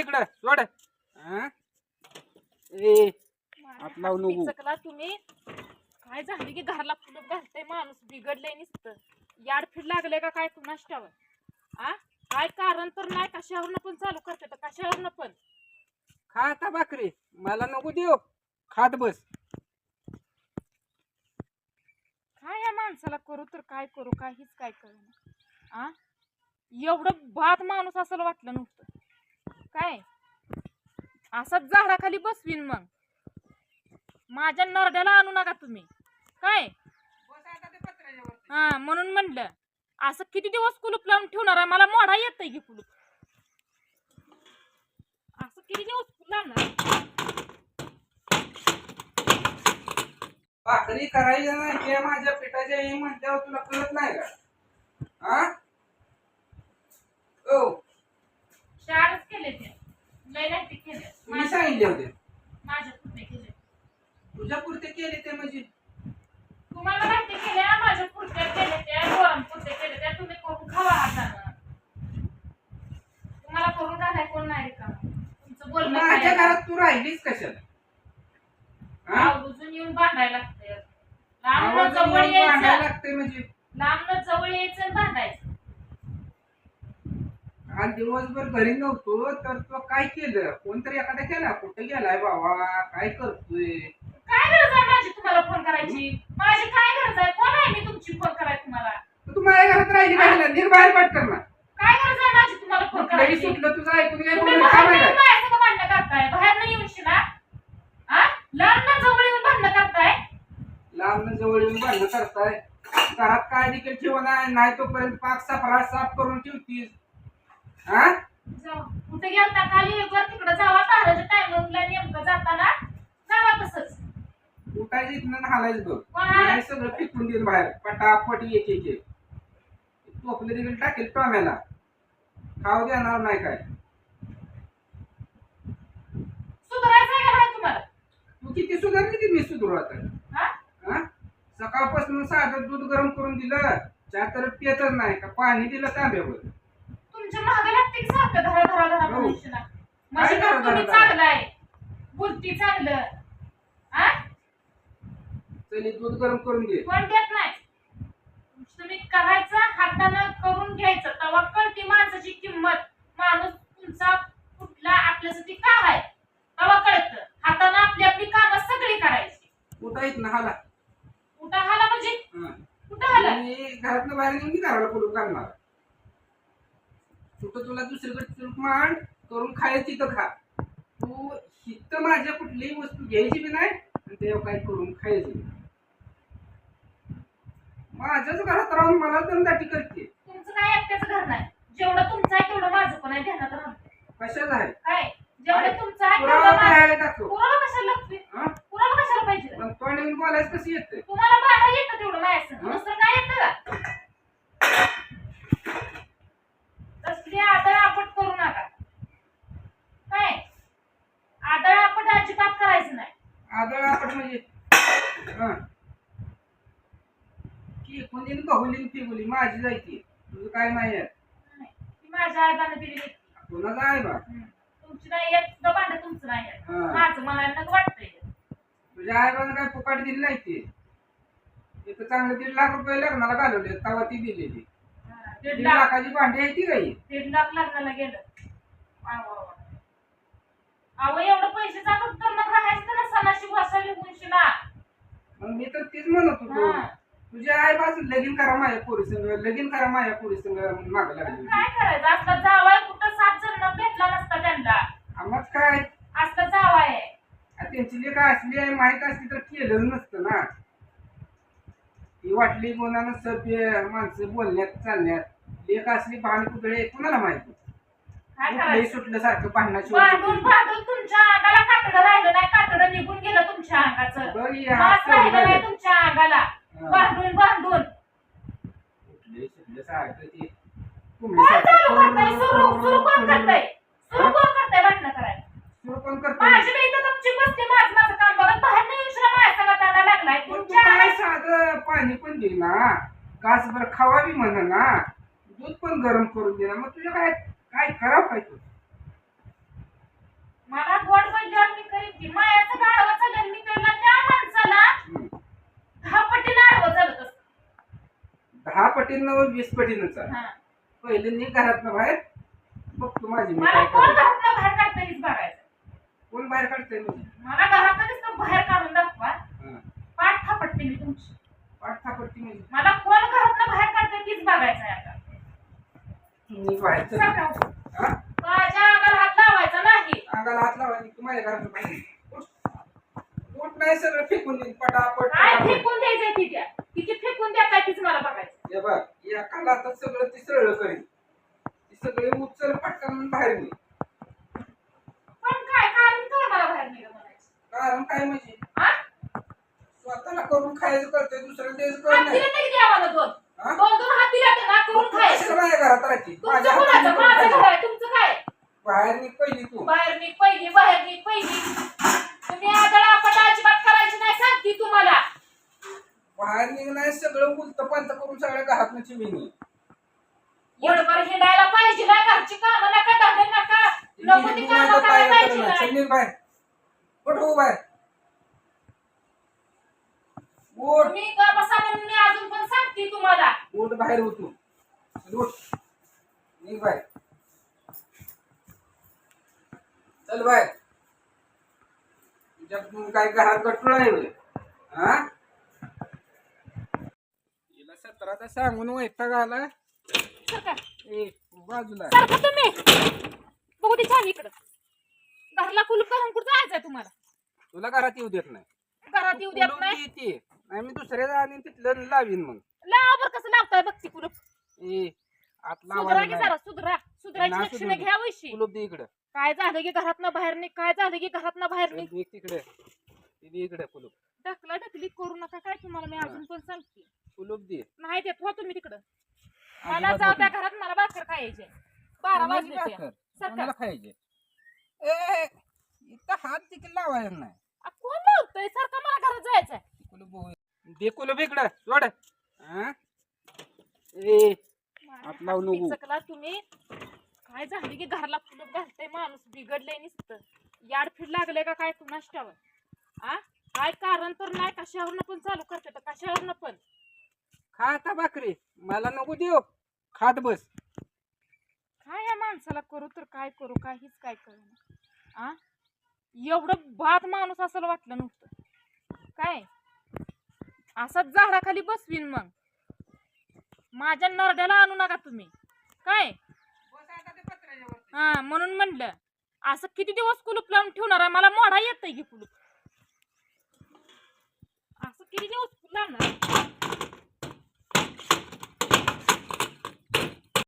इकडं सोड. हा? ए हात लावू नको. चकला तुम्ही. काय झालं की घरला फुलं घालतंय माणूस बिघडलंय नुसतं. याड फिर लागले का काय कुणास ठाव आ? काय कारण तर नाही कशावरनं पण चालू करते तर कशावरनं पण? खा आता भाकरी. मला नको देऊ. खात बस. काय या माणसाला करू तर काय करू? काहीच काय करू आ? एवढं बाद माणूस असं वाटलं नव्हतं काय? असाच झाडाखाली बसवीन मग. माझ्या नरड्याला आणू नका तुम्ही. काय? हा म्हणून म्हणलं असं किती दिवस कुलूप लावून ठेवणार आहे? मला मोडा येत की कुलूप. असं किती दिवस लावणार भाकरी नाही माझ्या पिठाच्या म्हणल्यावर तुला कळत नाही का हा ओ चारच केले ते लय नाही ते केले सांगितले होते? माझ्या केले. तुझ्या पुरते केले ते म्हणजे? तुम्हाला माहिती केल्या माझ्या त्या त्या तुम्ही करून खावा हातानं तुम्हाला करून घालाय कोण नाही का? तुमचं बोलणं माझ्या काय? घरात तू राहिलीस कशाला? हा? आवर्जून येऊन भांडायला लागतंय. आवाज जवळ येऊन भांडायला यायचं लागते म्हणजे लांबनं जवळ यायचं आणि भांडायचं. आज दिवसभर घरी नव्हतो तर तो काय केलं? कोणतरी एखादा केला? कुठे गेलाय बाबा? काय करतोय? काय गरज आहे माझी तुम्हाला फोन करायची? माझी काय गरज आहे? कोण आहे मी तुमची फोन करायची तुम्हाला? तू तू माझ्या घरात राहिली काय निघ बाहेर पट करणार काय गरज आहे माझी तुम्हाला फोन करायची? सुटलं तुझं ऐकून काय तुम्ही बाहेर येऊन माहिती माझ्यासंग भांडणं करताय. बाहेर नाही येऊन शिना हा? लांब ना जवळ येऊन भांडणं करताय. लांब जवळ येऊन भांडणं करताय. घरात काय देखील ठेवणार नाही तोपर्यंत पाक साफरा साफ करून ठेवतीस. हा? जाऊ. कुठे गेलता खाली? वर तिकडे जावा. ताराच्या टायमिंगला नेमकं जाताना. जावा तसंच. उठायचं इथनं हालायचं बघ. कोण आलं? नाही सगळं फेकून देईल बाहेर. पटापट एक एक एक. टोपले देखील टाकेल टोम्याला. खाऊ देणार नाही काय. सुधारायचं आहे का नाही तुम्हाला? तू किती सुधारली की मी सुधारू आता? हा? हा? सकाळपासून साधं दूध गरम करून दिलं. चहा तर पियतच नाही. का पाणी दिलं तांब्यावर? तुमच्या महाग लागते की सारखं धरा धरा धरा हो. मनुष्यला म्हणजे काय मग धरा तुम्ही धरा? चांगलं आहे चांगलं. चली दूध गरम करून दे कोण देत नाही? तुम्ही करायचं हातानं करून घ्यायचं. तेव्हा कळते माणसाची किंमत. माणूस तुमचा कुठला आपल्यासाठी काय आहे? तेव्हा कळतं. हातानं आपली आपली कामं सगळी करायची. उठा इथनं हाला. कुठं हाला म्हणजे. कुठं हाला? मी घरातनं बाहेर निघून की घराला कुलूप घालणार? कुठं तुला दुसरीकडे चुलूप मांड करून खायचं तिथं खा. तू हिथं माझ्या कुठलीही वस्तू घ्यायची बी नाही आणि ते काय करून खायची. माझ्याच घरात राहून मला दमदाटी करते. तुमचं काय एकट्याचं घर नाही? जेवढं तुमचं आहे तेवढं माझं पण आहे ध्यानात राहतं कशाच आहे? काय? जेवढं तुमचं आहे पुरावा तेवढं काय माझं. आहे दाखव पुरावा कशाला लागतोय? हा? पुरावा कशाला पाहिजे? मग तोंड येऊन बोलायचं कसं येतं तुम्हाला भाडं येतं तेवढं माझ्या हं? दुसरं काय येतं? का तसली आदळ आपट करू नका काय आदळ आपट अजिबात करायचं नाही आदळ आपण म्हणजे हा की कोणी बहुली फिगुली माझी जायची तुझं काय नाही आहे. ती माझ्या आईबाने दिलेली कोणाचं आहे बा. तुमची नाही एक सुद्धा भांडं तुमचं नाही. हं. माझं मला नका वाटतंय तुझ्या आईबानं काय फुकाट दिली नाही ते इथं चांगले दीड लाख रुपये लग्नाला घालवले तवा ती दिलेली. दीड दीड लाख. लाखाची भांडी आहे ती काही दीड लाख लग्नाला गेलं. वा, वा, वा. अहो एवढं पैसे तर मग राहायचं ना सणाशी बसायला गुंशीला मग मी तर तीच म्हणत होतो. हा. तुझ्या आई बाजू लगीन करा माझ्या पोरी संग लगीन करा माझ्या पोरी संग माग लागली. काय करायचं? असला जावाय कुठं सात जण भेटला नसता त्यांना. आम्हाच काय? असला जावाय. आ, त्यांची लेख असली आहे माहीत असली तर केलं नसतं ना. ती वाटली गुणानं सभ्य माणसं बोलण्यात चालण्यात. लेख असली भांड कुदळे कोणाला माहिती काय कुठलंही करायचं सुटलं सारखं भांडणाची भांडून भांडून तुमच्या अंगाला कातडं राहिलं नाही कातडं निघून गेलं तुमच्या अंगाचं. बघ या मास राहिलं नाही कुठलंही तुमच्या अंगाला. भांडून भांडून. सुटलं सारखं ते काय चालू करताय? सुरू सुरू कोण करताय? पाणी पण देईना गासभर खावा बी म्हणा ना. दूध पण गरम करून दे ना. मग तुझ्या काय काय खराब काय तू? मला गोड म्हणल्यावर मी करीन की मायाचं गाढवं चालेल मी त्याला त्या माणसाला दहा पटीनं आडवं चालत असत. दहा पटीनं व वीस पटीनं चाल. पहिले नी घरात ना बाहेर. बघ तू माझी मला कोण घरात घरातनं बाहेर काढता हेच बघायचं. कोण बाहेर काढतंय मग? मला घरातनं नुसतं बाहेर काढून दाखवा. हा. पाठ थापटते मी तुमची. थापडती म्हणजे मला कोण घरातनं बाहेर काढतं तीच बघायचं आहे आता. हा? माझ्या अंगाला हात लावायचा नाही अंगाला हात लावा तू माझ्या घरात उठ. उठ नाही सगळं फेकून देईन पटापट काय पटापट. फेकून द्यायचंय ती द्या किती फेकून द्या काय तीच मला बघायचं हे बघ एका लातात सगळं ती सरळ करेन ती सगळे उचल पटकन बाहेर निघ पण काय कारण काय मला बाहेर निघा म्हणायचं कारण काय म्हणजे हा? स्वतःला करून खायचं कळतंय दुसऱ्याला द्यायचं हात नाही. दिले तर आम्हाला दोन. हा? दोन दोन हात दिले तर ना करून तू खायचं. कशाला माझ्या घरात राहते माझ्या तुमचं हाताने कोणाचं? करून माझं घर खायचं. आहे तुमचं काय? बाहेर निघ पहिली तू. बाहेर निघ पहिली बाहेर निघ पहिली. तुम्ही आदळा आपटा अजिबात करायची नाही सांगते तुम्हाला. बाहेर निघणार सगळं उलत पंत करून सगळ्या घरात चिमिनी. एवढं हिंडायला पाहिजे ना घरची कामं नका धंदे नका. नको ती कामं करायला पाहिजे नाही. चल निघ बाहेर. उठ हो बाहेर. उठ. तुम्ही का बसा म्हणून मी अजून पण सांगते तुम्हाला. उठ बाहेर उठ. तू उठ. निघ बाहेर. चल बाहेर. तुझ्या काय घरात गटूळ आहे होय? हा? हिला सतराचा सांगून वैताग आला. सरका ए बाजूला. सरका तुम्ही. बघू छान इकडं. घरला कुलूप घालून कुठं जायचंय तुम्हाला? तुला घरात येऊ देत नाही. घरात येऊ देत नाही. देते. नाही मी दुसऱ्या आणि तिथलं लावीन मग. लावर कसं लावताय बघ ती कुलूप. ए आत सुधरा लावायला की. जरा सुधरा. सुधरायची ना लक्षणं. घ्या वैशी. कुलूप दे इकडं. काय झालं की घरातनं बाहेर निघ काय झालं की घरातनं बाहेर निघ. निघ तिकडे. ती दे इकडे कुलूप. ढकला ढकली करू नका काय तुम्हाला मी अजून पण सांगते. कुलूप दे. नाही देत हो तुम्ही तिकडं. मला जाऊ नाही. घरात मला भाकर खायचे बारा वाजले भाकर? ते. सरका कोणाला खायचे ए इथं हात तिकडे लावायला नाही. आ, कोण लावतोय सारखं मला घरात जायचंय. कुलूप बघू. दे कुलूप इकडं सोड. हा? ए हात लावू नको. चकला तुम्ही. काय झाली की घरला फुलं घालतय माणूस. बिघडलंय नुसतं. याड फिड लागले का काय कुणास ठावर आ? काय कारण तर नाही? कशावरनं पण चालू करते तर कशावरनं पण? खा आता भाकरी. मला नको देऊ. खात बस. काय या माणसाला करू तर काय करू? काहीच काय करू आ? एवढं बाद माणूस असं वाटलं नुसतं. काय? असाच झाडाखाली बसवीन मग. माझ्या नरड्याला आणू नका तुम्ही. काय? हा म्हणून म्हणलं. असं किती दिवस कुलूप लावून ठेवणार? आहे मला मोडा येत की कुलूप. असं किती दिवस लावणार?